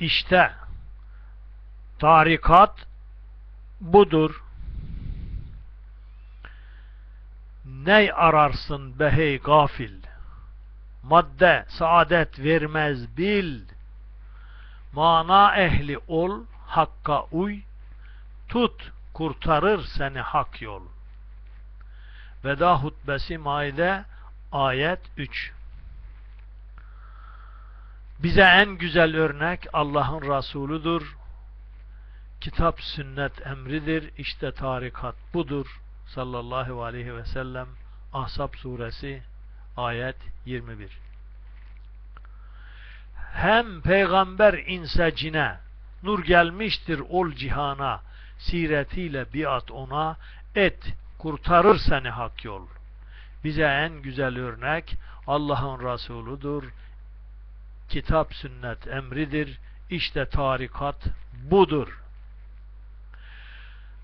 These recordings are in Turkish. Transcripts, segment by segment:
İşte tarikat budur. Ney ararsın behey gafil? Madde saadet vermez bil. Mana ehli ol, hakka uy. Tut, kurtarır seni hak yol. Veda hutbesi Maide ayet 3 Bize en güzel örnek Allah'ın Resuludur. Kitap sünnet emridir. İşte tarikat budur. Sallallahu aleyhi ve sellem Ahzab suresi ayet 21 Hem peygamber inse cine nur gelmiştir ol cihana siretiyle biat ona et kurtarır seni hak yol. Bize en güzel örnek Allah'ın Resuludur. Kitap sünnet emridir. İşte tarikat budur.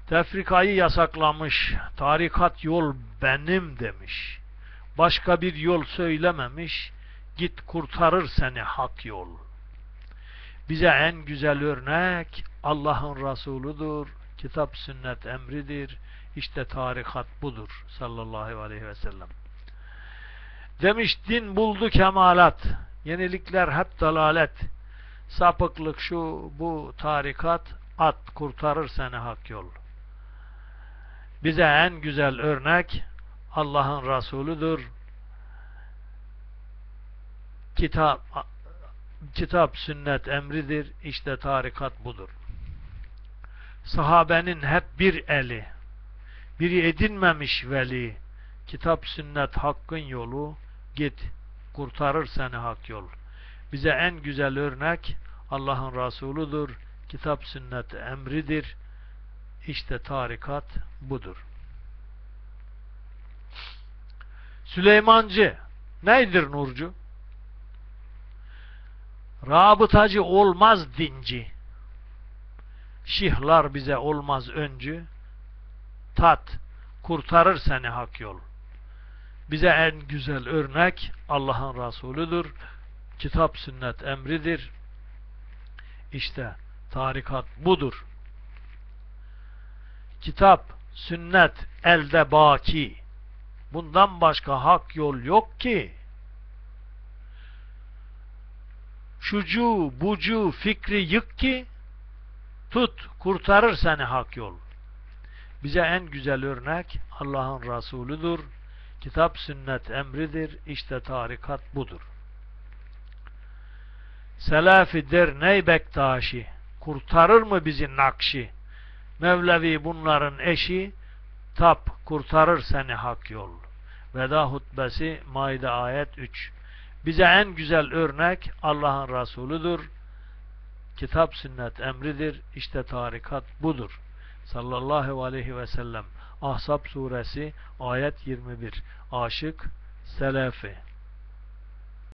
Tefrikayı yasaklamış. Tarikat yol benim demiş. Başka bir yol söylememiş. Git kurtarır seni hak yol. Bize en güzel örnek Allah'ın Resuludur. Kitap sünnet emridir. İşte tarikat budur sallallahu aleyhi ve sellem. Demiş din buldu kemalat. Yenilikler hep dalalet. Sapıklık şu bu tarikat at kurtarır seni hak yol. Bize en güzel örnek Allah'ın Resuludur. Kitap kitap sünnet emridir. İşte tarikat budur. Sahabenin hep bir eli biri edinmemiş veli. Kitap sünnet hakkın yolu. Git kurtarır seni hak yol. Bize en güzel örnek Allah'ın Resuludur. Kitap sünnet emridir. İşte tarikat budur. Süleymancı neydir Nurcu? Rabıtacı olmaz dinci. Şihlar bize olmaz öncü tat, kurtarır seni hak yol. Bize en güzel örnek Allah'ın Resulüdür. Kitap sünnet emridir. İşte tarikat budur. Kitap, sünnet elde baki. Bundan başka hak yol yok ki. Şucu, bucu fikri yık ki tut, kurtarır seni hak yol. Bize en güzel örnek Allah'ın Resulüdür. Kitap sünnet emridir. İşte tarikat budur. Selafi der Bektaşi kurtarır mı bizi nakşi? Mevlevi bunların eşi tap kurtarır seni hak yol. Veda hutbesi Maide ayet 3 Bize en güzel örnek Allah'ın Resulüdür. Kitap sünnet emridir. İşte tarikat budur sallallahu aleyhi ve sellem Ahzab suresi ayet 21 Aşık Selefi